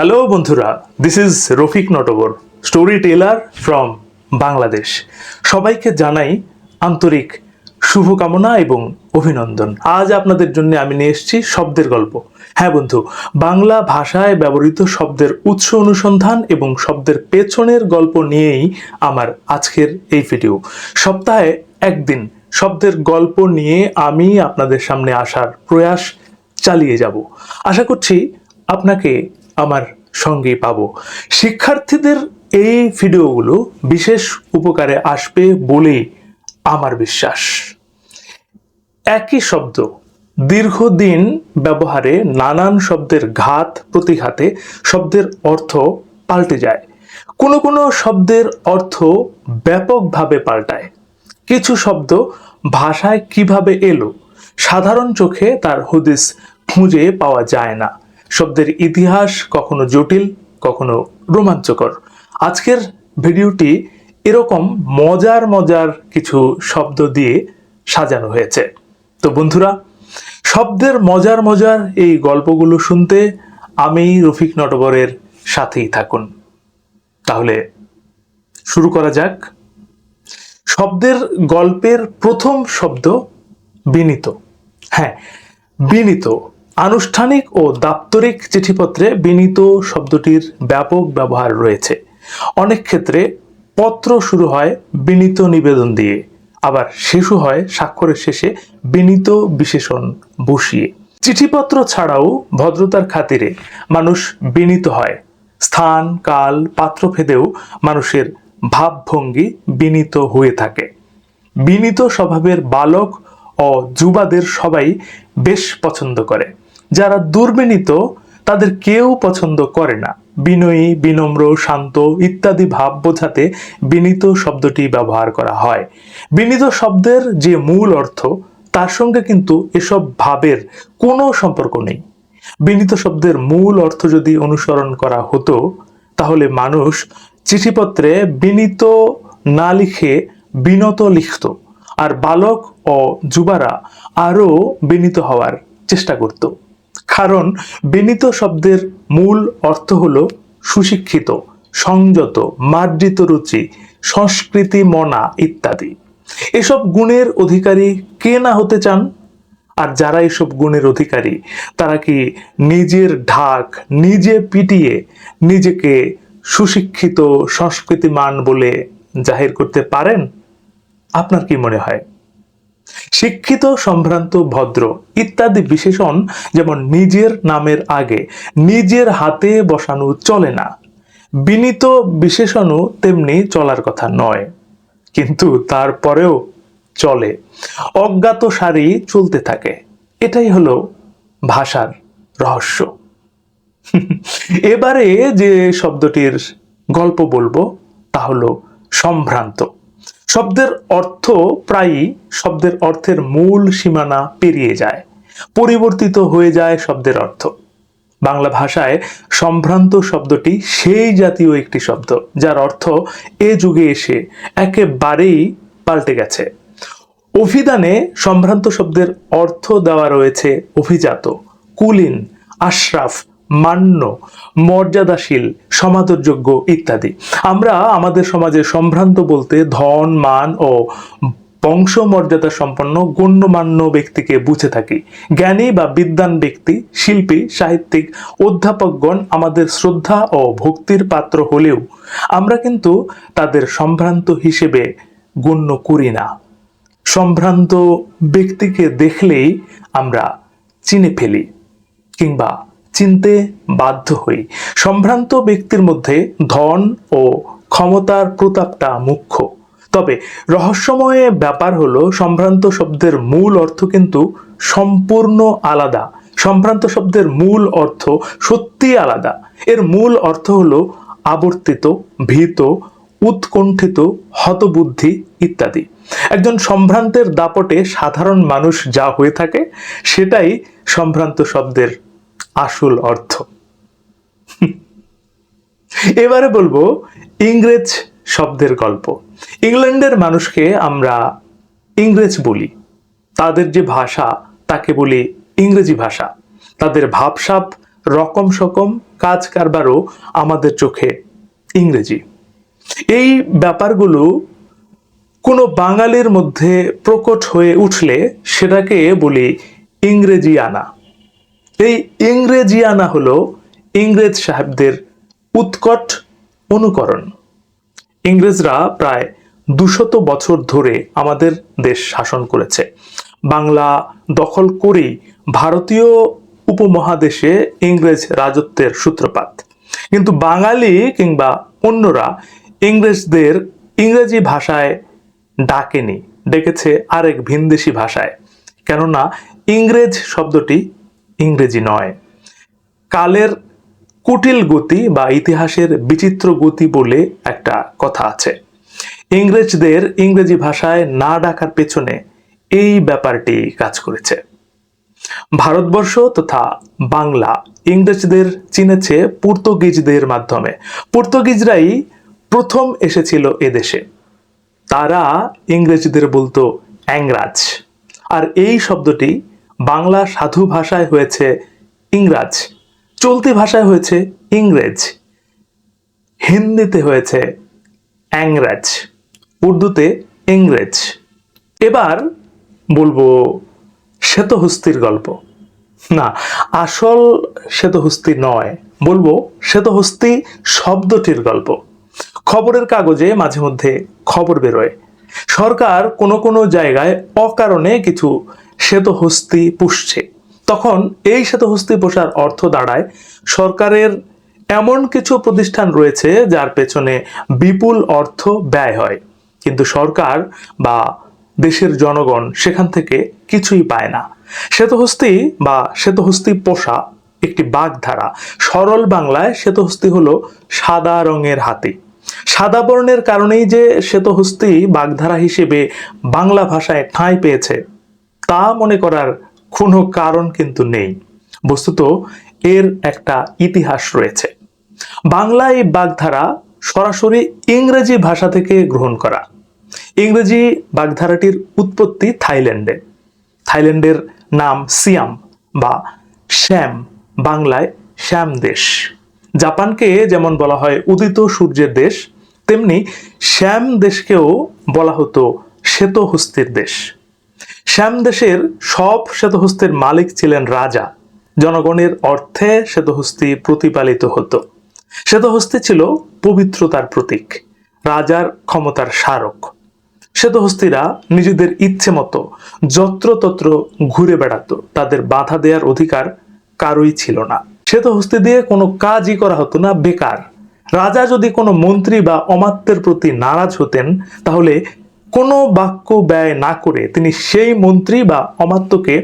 Hello বন্ধুরা। This is Rafiq Natabar storyteller from Bangladesh সবাইকে জানাই আন্তরিক শুভকামনা এবং অভিনন্দন। আজ আপনাদের জন্য আমি নিয়ে এসেছি শব্দের গল্প। হ্যাঁ বন্ধু, বাংলা ভাষায় ব্যবহৃত শব্দের উৎস অনুসন্ধান এবং শব্দের পেছনের গল্প নিয়েই আমার আজকের এই ভিডিও সপ্তাহে একদিন শব্দের গল্প নিয়ে আমি আপনাদের সামনে আসার প্রয়াস চালিয়ে যাব। আশা করছি আপনাকে আমার সঙ্গে পাবো। শিক্ষার্থীদের এই ভিডিওগুলো বিশেষ উপকারে আসবে বলেই আমার বিশ্বাস। একই শব্দ, দীর্ঘদিন ব্যবহারে নানান শব্দের ঘাত প্রতিঘাতে শব্দের অর্থ পাল্টে যায়। কোনো কোনো শব্দের অর্থ ব্যাপকভাবে পাল্টায়। কিছু শব্দ ভাষায় কীভাবে এলো, সাধারণ চোখে তার হদিস খুঁজে পাওয়া যায় না। শব্দের ইতিহাস কখনো জটিল, কখনো রোমাঞ্চকর। আজকের ভিডিওটি এরকম মজার মজার কিছু শব্দ দিয়ে সাজানো হয়েছে। তো বন্ধুরা, শব্দের মজার মজার এই গল্পগুলো শুনতে আমি রফিক নটবরের সাথেই থাকুন। তাহলে শুরু করা যাক। শব্দের গল্পের প্রথম শব্দ বিনীত। হ্যাঁ বিনীত। আনুষ্ঠানিক ও দাপ্তরিক চিঠিপত্রে বিনীত শব্দটির ব্যাপক ব্যবহার রয়েছে। অনেক ক্ষেত্রে পত্র শুরু হয় বিনীত নিবেদন দিয়ে, আবার শেষও হয় স্বাক্ষরের শেষে বিনীত বিশেষণ বসিয়ে। চিঠিপত্র ছাড়াও ভদ্রতার খাতিরে মানুষ বিনীত হয়। স্থান, কাল, পাত্র ভেদেও মানুষের ভাবভঙ্গি বিনীত হয়ে থাকে। বিনীত স্বভাবের বালক ও যুবাদের সবাই বেশ পছন্দ করে। যারা দুর্বিনীত, তাদের কেউ পছন্দ করে না। বিনয়ী, বিনম্র, শান্ত ইত্যাদি ভাব বোঝাতে বিনীত শব্দটি ব্যবহার করা হয়। বিনীত শব্দের যে মূল অর্থ, তার সঙ্গে কিন্তু এসব ভাবের কোনো সম্পর্ক নেই। বিনীত শব্দের মূল অর্থ যদি অনুসরণ করা হতো, তাহলে মানুষ চিঠিপত্রে বিনীত না লিখে বিনত লিখত, আর বালক ও যুবারা আরও বিনীত হওয়ার চেষ্টা করত। কারণ বিনীত শব্দের মূল অর্থ হল সুশিক্ষিত, সংযত মার্জিত রুচি, সংস্কৃতি মনা ইত্যাদি। এসব গুণের অধিকারী কে না হতে চান? আর যারা এসব গুণের অধিকারী, তারা কি নিজের ঢাক নিজে পিটিয়ে নিজেকে সুশিক্ষিত সংস্কৃতিমান বলে জাহির করতে পারেন? আপনার কি মনে হয়? শিক্ষিত, সম্ভ্রান্ত, ভদ্র ইত্যাদি বিশেষণ যেমন নিজের নামের আগে, নিজের হাতে বসানো চলে না। বিনীত বিশেষণও তেমনি চলার কথা নয়, কিন্তু তারপরেও চলে। অজ্ঞাত সারি চলতে থাকে। এটাই হলো ভাষার রহস্য। এবারে যে শব্দটির গল্প বলব তা হলো সম্ভ্রান্ত। শব্দের অর্থ প্রায়ই শব্দের অর্থের মূল সীমানা পেরিয়ে যায়, পরিবর্তিত হয়ে যায় শব্দের অর্থ। বাংলা ভাষায় সম্ভ্রান্ত শব্দটি সেই জাতীয় একটি শব্দ, যার অর্থ এ যুগে এসে একেবারেই পাল্টে গেছে। অভিধানে সম্ভ্রান্ত শব্দের অর্থ দেওয়া রয়েছে অভিজাত, কুলিন, আশরাফ মান্য, মর্যাদাশীল, সমাদরযোগ্য ইত্যাদি। আমরা আমাদের সমাজে সম্ভ্রান্ত বলতে ধন, মান ও বংশ মর্যাদা সম্পন্ন গণ্যমান্য ব্যক্তিকে বুঝে থাকি। জ্ঞানী বা বিদ্বান ব্যক্তি, শিল্পী, সাহিত্যিক, অধ্যাপকগণ আমাদের শ্রদ্ধা ও ভক্তির পাত্র হলেও আমরা কিন্তু তাদের সম্ভ্রান্ত হিসেবে গণ্য করি না। সম্ভ্রান্ত ব্যক্তিকে দেখলেই আমরা চিনে ফেলি কিংবা চিনতে বাধ্য হই। সম্ভ্রান্ত ব্যক্তির মধ্যে ধন ও ক্ষমতার প্রতাপটা মুখ্য। তবে রহস্যময় ব্যাপার হলো, সম্ভ্রান্ত শব্দের মূল অর্থ কিন্তু সম্পূর্ণ আলাদা। সম্ভ্রান্ত শব্দের মূল অর্থ সত্যি আলাদা। এর মূল অর্থ হলো আবর্তিত, ভীত, উৎকণ্ঠিত, হতবুদ্ধি ইত্যাদি। একজন সম্ভ্রান্তের দাপটে সাধারণ মানুষ যা হয়ে থাকে, সেটাই সম্ভ্রান্ত শব্দের আসল অর্থ। এবারে বলব ইংরেজ শব্দের গল্প। ইংল্যান্ডের মানুষকে আমরা ইংরেজ বলি। তাদের যে ভাষা, তাকে বলি ইংরেজি ভাষা। তাদের ভাবসাপ রকম সকম কাজ কারবারও আমাদের চোখে ইংরেজি। এই ব্যাপারগুলো কোনো বাঙালির মধ্যে প্রকট হয়ে উঠলে সেটাকে বলি ইংরেজি আনা এই ইংরেজি আনা হলো ইংরেজ সাহেবদের উৎকট অনুকরণ। ইংরেজরা প্রায় দুশত বছর ধরে আমাদের দেশ শাসন করেছে। বাংলা দখল করেই ভারতীয় উপমহাদেশে ইংরেজ রাজত্বের সূত্রপাত। কিন্তু বাঙালি কিংবা অন্যরা ইংরেজদের ইংরেজি ভাষায় ডাকেনি, ডেকেছে আরেক ভিনদেশি ভাষায়। কেননা ইংরেজ শব্দটি ইংরেজি নয়। কালের কুটিল গতি বা ইতিহাসের বিচিত্র গতি বলে একটা কথা আছে। ইংরেজদের ইংরেজি ভাষায় না ডাকার পেছনে এই ব্যাপারটি কাজ করেছে। ভারতবর্ষ তথা বাংলা ইংরেজদের চিনেছে পর্তুগিজদের মাধ্যমে। পর্তুগিজরাই প্রথম এসেছিল এদেশে। তারা ইংরেজদের বলতো অ্যাংরাজ। আর এই শব্দটি বাংলা সাধু ভাষায় হয়েছে ইংরাজ, চলতি ভাষায় হয়েছে ইংরেজ, হিন্দিতে হয়েছে অ্যাংরাজ, উর্দুতে ইংরেজ। এবার বলব শ্বেতহস্তির গল্প। না, আসল শ্বেতহস্তি নয়, বলব শ্বেতহস্তি শব্দটির গল্প। খবরের কাগজে মাঝে মধ্যে খবর বেরোয়। সরকার কোনো কোনো জায়গায় অকারণে কিছু শ্বেতহস্তি পুষছে। তখন এই শ্বেতহস্তি পোষার অর্থ দাঁড়ায়, সরকারের এমন কিছু প্রতিষ্ঠান রয়েছে যার পেছনে বিপুল অর্থ ব্যয় হয়। কিন্তু সরকার বা দেশের জনগণ সেখান থেকে কিছুই পায় না। শ্বেতহস্তি বা শ্বেতহস্তি পোষা একটি বাগধারা। সরল বাংলায় শ্বেতহস্তি হলো সাদা রঙের হাতি। সাদা বর্ণের কারণেই যে শ্বেতহস্তি বাগধারা হিসেবে বাংলা ভাষায় ঠাঁই পেয়েছে তা মনে করার কোনো কারণ কিন্তু নেই। বস্তুত এর একটা ইতিহাস রয়েছে। বাংলা এই বাগধারা সরাসরি ইংরেজি ভাষা থেকে গ্রহণ করা। ইংরেজি বাগধারাটির উৎপত্তি থাইল্যান্ডে। থাইল্যান্ডের নাম সিয়াম বা শ্যাম, বাংলায় শ্যাম দেশ। জাপানকে যেমন বলা হয় উদিত সূর্যের দেশ, তেমনি শ্যাম দেশকেও বলা হতো শ্বেতহস্তির দেশ। শ্যাম দেশের সব শ্বেতহস্তের মালিক ছিলেন রাজা। জনগণের অর্থে শ্বেতহস্তি প্রতিপালিত হতো। শ্বেতহস্তি ছিল পবিত্রতার প্রতীক, রাজার ক্ষমতার স্মারক। শ্বেতহস্তিরা নিজেদের ইচ্ছে মতো যত্রতত্র ঘুরে বেড়াতো, তাদের বাধা দেওয়ার অধিকার কারোই ছিল না। শ্বেতহস্তি দিয়ে কোনো কাজই করা হতো না, বেকার। রাজা যদি কোনো মন্ত্রী বা অমাত্যের প্রতি নারাজ হতেন, তাহলে কোনো বাক্য ব্যয় না করে তিনি সেই মন্ত্রী বা অমাত্যকে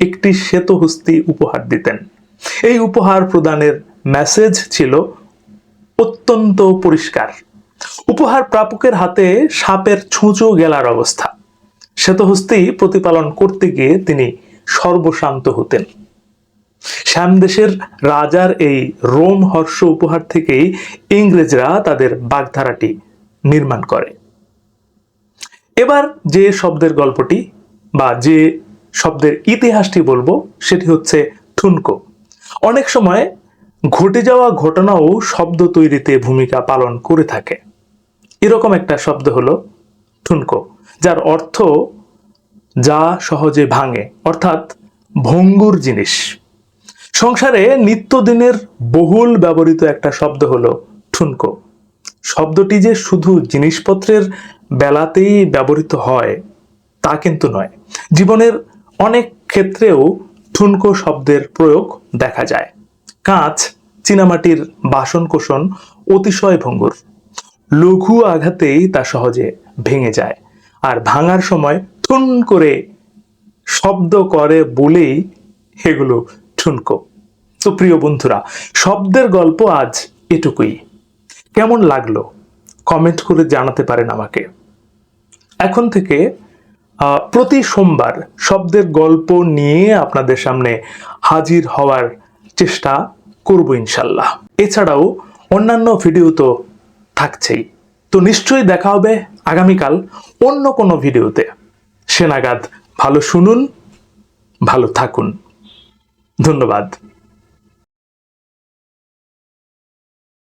একটি শ্বেতহস্তি উপহার দিতেন। এই উপহার প্রদানের মেসেজ ছিল অত্যন্ত পরিষ্কার। উপহার প্রাপকের হাতে সাপের ছুঁচো গেলার অবস্থা। শ্বেতহস্তি প্রতিপালন করতে গিয়ে তিনি সর্বশান্ত হতেন। শ্যামদেশের রাজার এই রোম হর্ষ উপহার থেকেই ইংরেজরা তাদের বাগধারাটি নির্মাণ করে। এবার যে শব্দের গল্পটি বা যে শব্দের ইতিহাসটি বলব, সেটি হচ্ছে ঠুনকো। অনেক সময় ঘটে যাওয়া ঘটনাও শব্দ তৈরিতে ভূমিকা পালন করে থাকে। এরকম একটা শব্দ হলো ঠুনকো, যার অর্থ যা সহজে ভাঙে, অর্থাৎ ভঙ্গুর জিনিস। সংসারে নিত্যদিনের বহুল ব্যবহৃত একটা শব্দ হলো ঠুনকো। শব্দটি যে শুধু জিনিসপত্রের বেলাতেই ব্যবহৃত হয়, তা কিন্তু নয়। জীবনের অনেক ক্ষেত্রেও ঠুনকো শব্দের প্রয়োগ দেখা যায়। কাঁচ, চীনামাটির বাসন কোষণ অতিশয় ভঙ্গুর। লঘু আঘাতেই তা সহজে ভেঙে যায়। আর ভাঙার সময় ঠুন করে শব্দ করে বলেই এগুলো ঠুনকো। তো প্রিয় বন্ধুরা, শব্দের গল্প আজ এটুকুই। কেমন লাগল? কমেন্ট করে জানাতে পারেন আমাকে। এখন থেকে প্রতি সোমবার শব্দের গল্প নিয়ে আপনাদের সামনে হাজির হওয়ার চেষ্টা করব ইনশাল্লাহ। এছাড়াও অন্যান্য ভিডিও তো থাকছেই। তো নিশ্চয়ই দেখা হবে আগামীকাল অন্য কোনো ভিডিওতে। সে নাগাদ ভালো শুনুন, ভালো থাকুন। ধন্যবাদ।